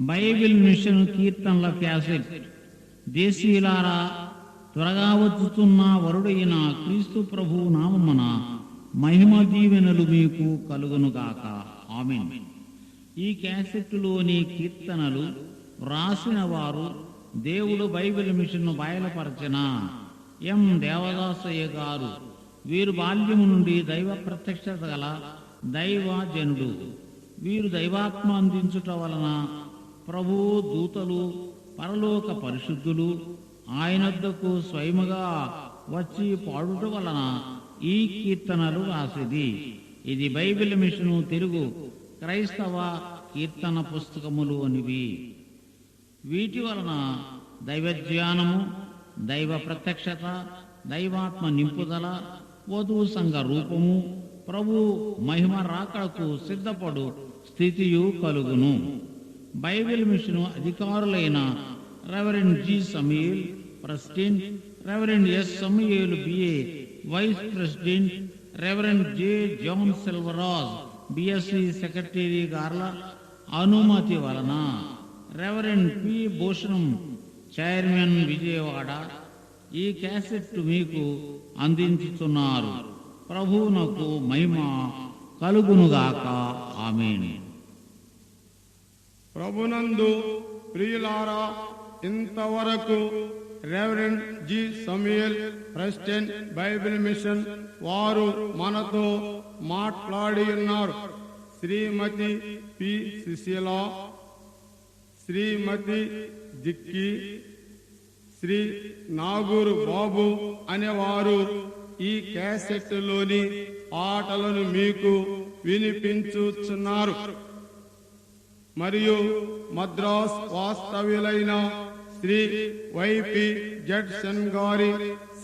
Bible mission కీర్తనల cassette. దేశీయులారా త్వరగా వచ్చుతున్న వరుడైన క్రీస్తు ప్రభు నామమున మహిమ దీవెనలు మీకు కలుగునుగాక ఆమె ఈ క్యాసెట్లోని కీర్తనలు రాసిన వారు దేవుడు బైబిల్ మిషన్ను బయలుపరచిన ఎం. దేవదాసయ్య గారు. వీరు బాల్యము నుండి దైవ ప్రత్యక్షత గల దైవజనుడు. వీరు దైవాత్మ అందించుట వలన ప్రభు దూతలు పరలోక పరిశుద్ధులు ఆయనద్దకు స్వయముగా వచ్చి పాడుట వలన ఈ కీర్తనలు రాసిది. ఇది బైబిల్ మిషను తెలుగు క్రైస్తవ కీర్తన పుస్తకములు అనివి. వీటి వలన దైవజ్ఞానము దైవ ప్రత్యక్షత దైవాత్మ నింపుదల వధువు సంఘ రూపము ప్రభు మహిమ రాకడకు సిద్ధపడు స్థితియు కలుగును. Bible mission అధికారులైన reverend G Samuel president reverend S Samuel B A vice president reverend J John Selvaraj BSc secretary గార్ల అనుమతి వలన reverend P Bhushanam chairman Vijayawada ఈ క్యాసెట్ మీకు అందించుతున్నారు. ప్రభువునకు మహిమ కలుగునుగాక. ఆమెను. ప్రభునందు ప్రియులారా ఇంతవరకు reverend G Samuel president bible mission వారు మనతో మాట్లాడి ఉన్నారు. శ్రీమతి పి. సుశీల శ్రీమతి దిక్కి శ్రీ నాగూరు బాబు అనేవారు ఈ క్యాసెట్లోని పాటలను మీకు వినిపించుచున్నారు. మరియు మద్రాస్ వాస్తవ్యులైన శ్రీ వైపి జడ్సన్ గారి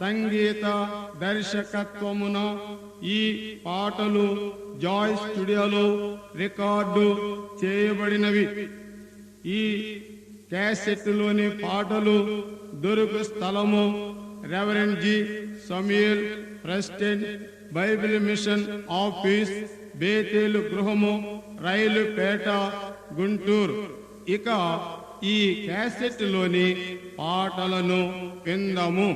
సంగీత దర్శకత్వమున ఈ పాటలు జాయ్ స్టూడియోలో రికార్డు చేయబడినవి. ఈ క్యాసెట్లోని పాటలు దొరుకు స్థలము reverend G. Samuel president Bible mission office Bethel గృహము రైలుపేట గుంటూరు. ఇక ఈ క్యాసెట్లోని పాటలను విందము.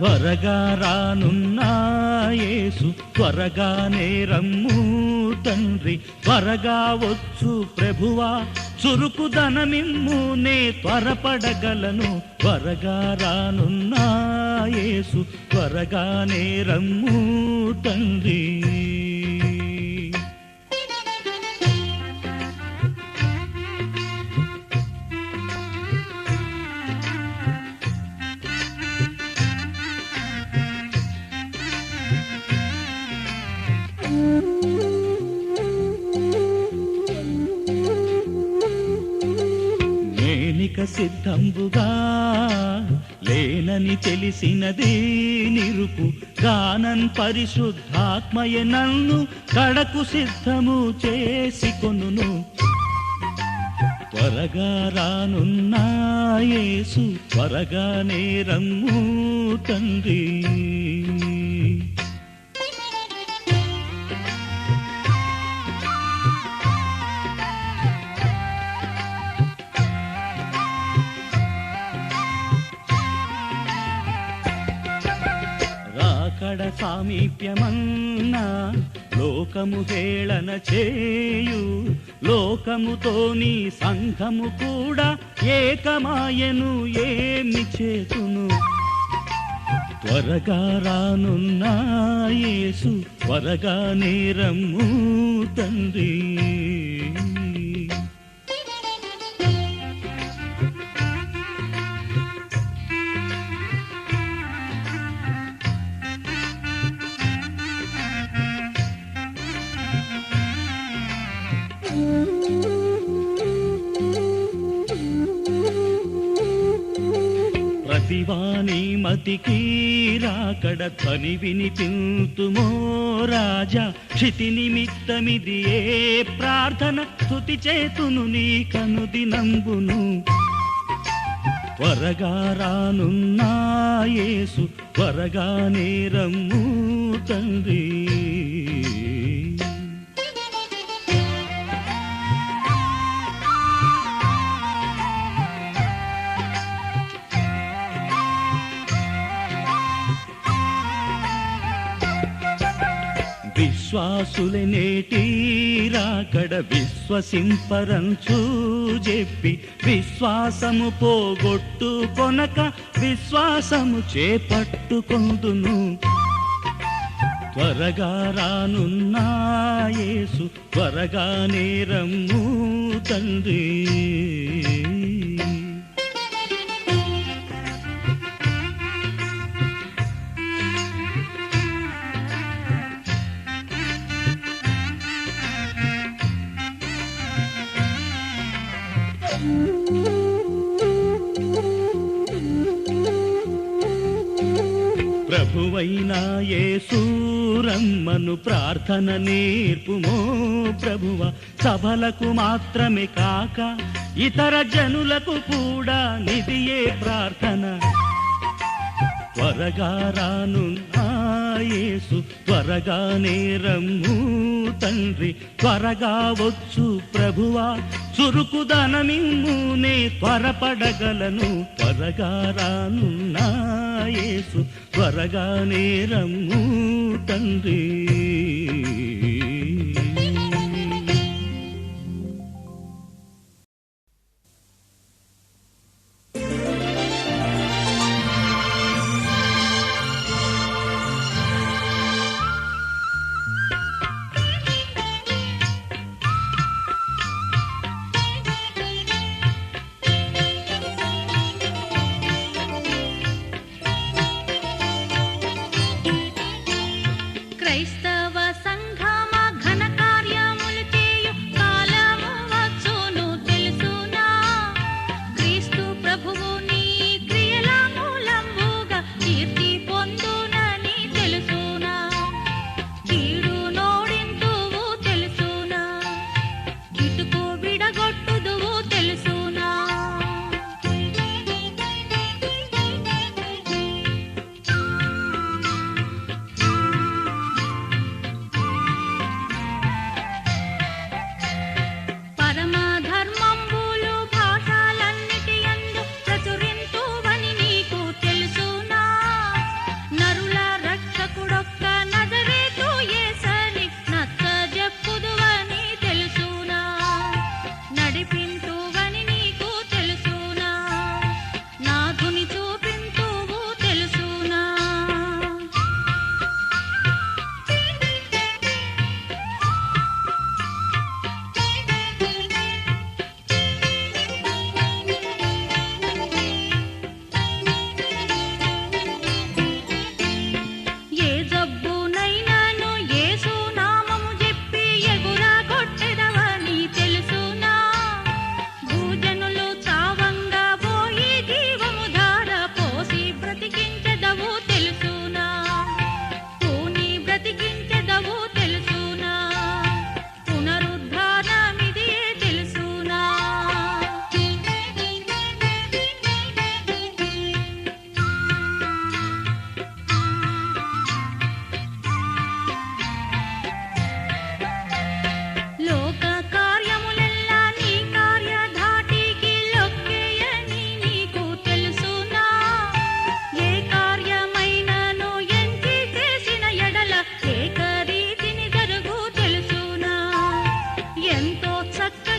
త్వరగా రానున్నాయేసు త్వరగానే రమ్ము తండ్రి. త్వరగా వచ్చు ప్రభువా చురుకుదనమిమ్ము నే త్వరపడగలను. త్వరగా రానున్నాయేసు త్వరగానే రమ్ము తండ్రి. సిద్ధంబుగా లేనని తెలిసినదే నిరుపు. గానన్ పరిశుద్ధాత్మయ నన్ను కడకు సిద్ధము చేసి కొనును త్వరగా రానున్నాయేసు త్వరగానే రమ్ము తండ్రి. రాకడ సామీప్యమన్నా లోకము హేళన చేయు లోకముతో నీ సంఘము కూడా ఏకమాయను ఏమి చేతును. త్వరగా రానున్నా యేసు త్వరగా నేరము తండ్రి. ప్రతివాని మతికి రాకడ ధ్వని వినిపింతుమో రాజా. క్షితి నిమిత్తమిది ఏ ప్రార్థన స్థుతి చేతును నీ కనుదినంబును త్వరగా రానున్నా యేసు త్వరగా నేరమ్ము తండ్రి. విశ్వాసులే నేటి రాకడ విశ్వసింపరంచు చెప్పి విశ్వాసము పోగొట్టు కొనక విశ్వాసము చేపట్టుకొందును. త్వరగా రానున్నాయేసు త్వరగా నేరము తండ్రి. ప్రభువైన యేసూరమ్మను ప్రార్థన నేర్పుమో ప్రభువ. సభలకు మాత్రమే కాక ఇతర జనులకు కూడా నిధియే ప్రార్థన. త్వరగా రానున్నా యేసు త్వరగానే నేరమ్ము తండ్రి త్వరగా వచ్చు ప్రభువా. చురుకుదనమిమ్ము నే త్వరపడగలను త్వరగా రానున్నా యేసు త్వరగానే రమ్ము తండ్రి. such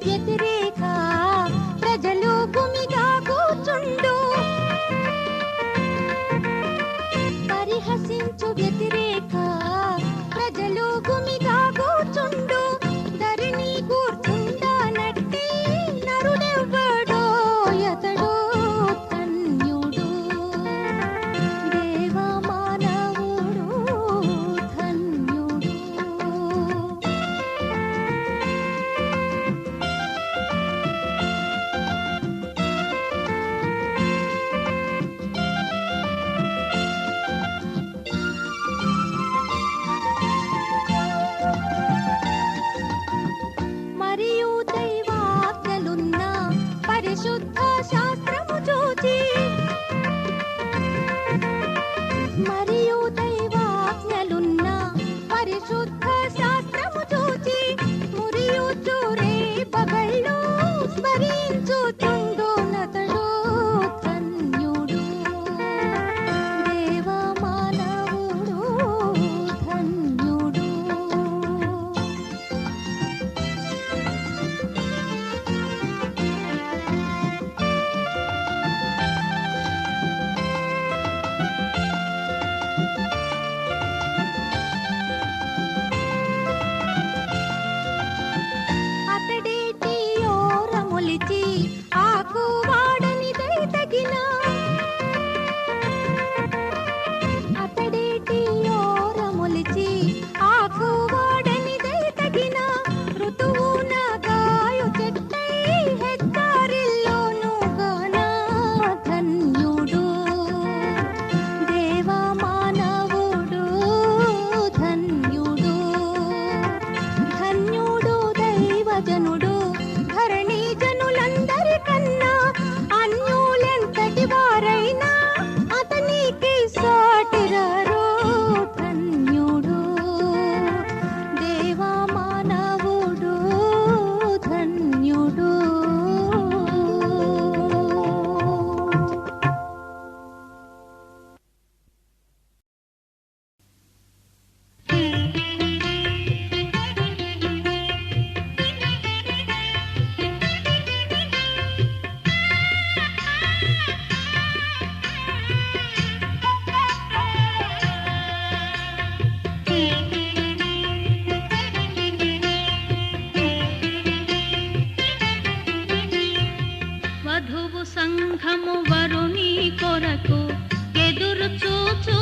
Soviet సంఘము వరుని కొరకు ఎదురు చూచూ